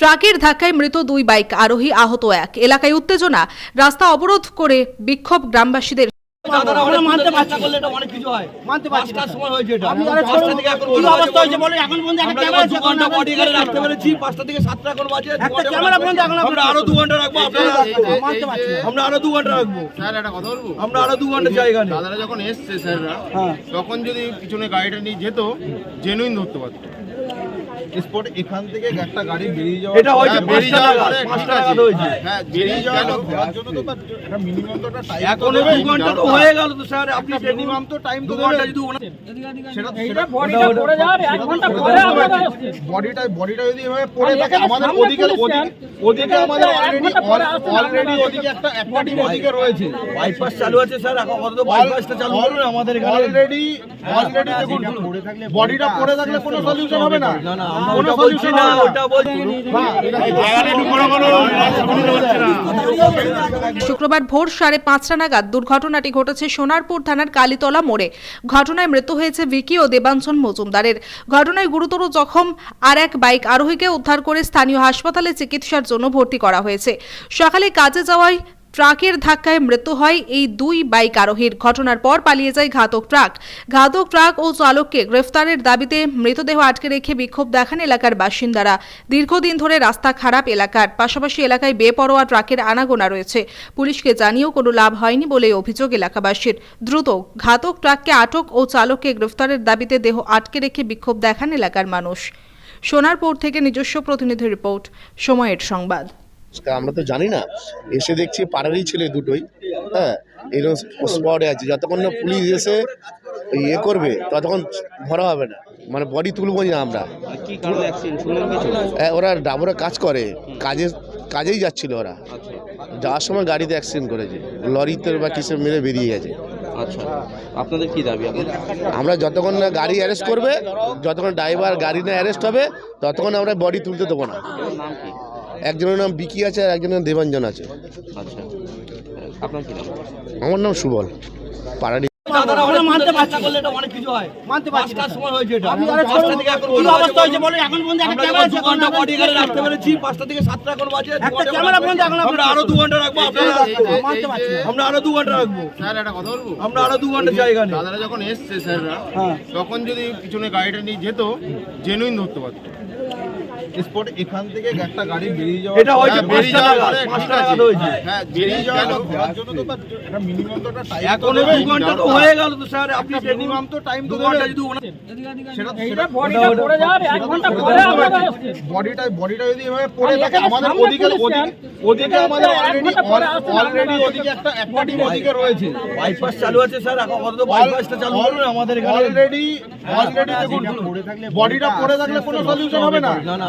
ট্রাকের ধাক্কায় মৃত দুই বাইক আরোহী আহত এক। এলাকায় উত্তেজনা রাস্তা অবরোধ করে বিক্ষোভ গ্রামবাসীদের। আমরা হয় আরে দু ঘণ্টা রাখব। আমরা আরও দু ঘণ্টা রাখব। স্যার একটা কথা বলব। আমরা আরও দু ঘণ্টা জায়গা নেই। দাদারা যখন এসছে স্যাররা হ্যাঁ। তখন যদি পিছনে গাড়িটা নিয়ে যেত জেনুইন ধরতে পারতো। স্পট এখান থেকে একটা গাড়ি বেরিয়ে যাওয়া এটা হয়েছে হ্যাঁ, বেরিয়ে যাওয়ার পাঁচটা নাগাদ হয়েছে। হ্যাঁ বেরিয়ে যাওয়ার যাওয়ার জন্য তো একটা মিনিমাম তো একটা টাইম এখন দু ঘণ্টা তো হয়ে গেল তো স্যার। আপনি মিনিমাম তো টাইম দু তো ঘণ্টা যদি ওনার সেটা বডিটা পড়ে যাওয়ার এক ঘণ্টা পরে আপনারা বডিটা বডিটা যদি এভাবে পড়ে থাকে আমাদের ওদিকে ওদিকে। ওদিকে আমাদের অলরেডি অলরেডি ওদিকে একটা টিম ওদিকে রয়েছে। বাইপাস চালু আছে স্যার এখন বাইপাসটা চালু করুন আমাদের এখানে। অলরেডি অলরেডি দেখুন বডিটা পড়ে থাকলে কোনো সলিউশন হবে না। না। না আমরা ওটা বলছি না ওটা বলছি শুক্রবার ভোর সাড়ে পাঁচটা নাগাদ দুর্ঘটনাটি ঘটেছে সোনারপুর থানার কালীতলা মোড়ে। ঘটনায় মৃত্যু হয়েছে ভিকি ও দেবাঞ্চন মজুমদারের। ঘটনায় গুরুতর জখম আর এক বাইক আরোহীকে উদ্ধার করে স্থানীয় হাসপাতালে চিকিৎসার জন্য ভর্তি করা হয়েছে। সকালে কাজে যাওয়ায় ট্রাকের ধাক্কায় মৃত্যু হয় এই দুই বাইক আরোহীর। ঘটনার পর পালিয়ে যায় ঘাতক ট্রাক। ঘাতক ট্রাক ও চালককে গ্রেফতারের দাবিতে মৃতদেহ আটকে রেখে বিক্ষোভ দেখান এলাকার বাসিন্দারা। দীর্ঘদিন ধরে রাস্তা খারাপ এলাকার, পাশাপাশি এলাকায় বেপরোয়া ট্রাকের আনাগোনা রয়েছে। পুলিশকে জানিয়েও কোনো লাভ হয়নি বলে অভিযোগ এলাকাবাসীর। দ্রুত ঘাতক ট্রাককে আটক ও চালককে গ্রেফতারের দাবিতে দেহ আটকে রেখে বিক্ষোভ দেখান এলাকার মানুষ। সোনারপুর থেকে নিজস্ব প্রতিনিধি রিপোর্ট সময়ের সংবাদ। তা আমরা তো জানি না। এসে দেখছি পাড়ারই ছেলে দুটোই হ্যাঁ এরকম স্পটে আছে। যতক্ষণ না পুলিশ এসে ইয়ে করবে ততক্ষণ ধরা হবে না। মানে বডি তুলবো না আমরা। অ্যাক্সিডেন্ট হ্যাঁ, ওরা ডাবরে কাজ করে। কাজে কাজেই যাচ্ছিল ওরা। আচ্ছা। যাওয়ার সময় গাড়িতে অ্যাক্সিডেন্ট করেছে। লরিতে বা কিসে মেরে বেরিয়ে গেছে। আচ্ছা আপনাদের কি দাবি? আমরা যতক্ষণ না গাড়ি অ্যারেস্ট করবে যতক্ষণ ড্রাইভার গাড়ি না অ্যারেস্ট হবে ততক্ষণ আমরা বডি তুলতে দেবো না। একজনের নাম বিকি আছে আর একজনের নাম দেবাঞ্জন আছে। আচ্ছা। আপনার কি নাম? আমার নাম সুবল পাড়ারই দাদারা আমরা মানতে মানতে পারছি। পারছি করলে এটা অনেক কিছু হয়। মানতে পারছি পাঁচটার সময় হয়েছে এটা। আপনি আরে পাঁচটা থেকে এখন কি অবস্থা হয়েছে বলুন। বলুন, এখন পর্যন্ত একটা ক্যামেরা আছে, ঘণ্টা বডি গার্ডে রাখতে পেরেছি পাঁচটা থেকে সাতটা এখন বাজে দু একটা ক্যামেরা রাখব। এখন আমরা আরও দু ঘণ্টা রাখব আপনারা মানতে পারছি আমরা আরও দু ঘণ্টা রাখব। স্যার একটা কথা বলব? আমরা আরও দু ঘণ্টা জায়গা নেই। দাদারা যখন এসছে স্যাররা হ্যাঁ। তখন যদি পিছনে গাড়িটা নিয়ে যেত জেনুইন ধরতে পারতো। স্পট এখান থেকে একটা গাড়ি বেরিয়ে যাওয়া এটা হয়েছে হ্যাঁ, বেরিয়ে যাওয়ার পাঁচটা ঠিক হয়েছে। হ্যাঁ বেরিয়ে যাওয়া। জন্য তো একটা মিনিমাম তো একটা টাইম এখন দু ঘণ্টা তো হয়ে গেল তো স্যার। আপনি মিনিমাম তো টাইম তো ঘণ্টা যদি সেটা বডিটা পড়ে যাওয়ার এক ঘণ্টা পরে আপনারা বডিটা বডিটা যদি এভাবে পড়ে থাকে আমাদের ওদিকে ওদিকে ওদিকে আমাদের অলরেডি অলরেডি ওদিকে একটা একটা টিম ওদিকে রয়েছে। বাইপাস চালু আছে স্যার। এখন আপাতত বাইপাসটা চালু করুন আমাদের এখানে অলরেডি অলরেডি দেখুন বডিটা পড়ে থাকলে কোনো সলিউশন হবে না। না না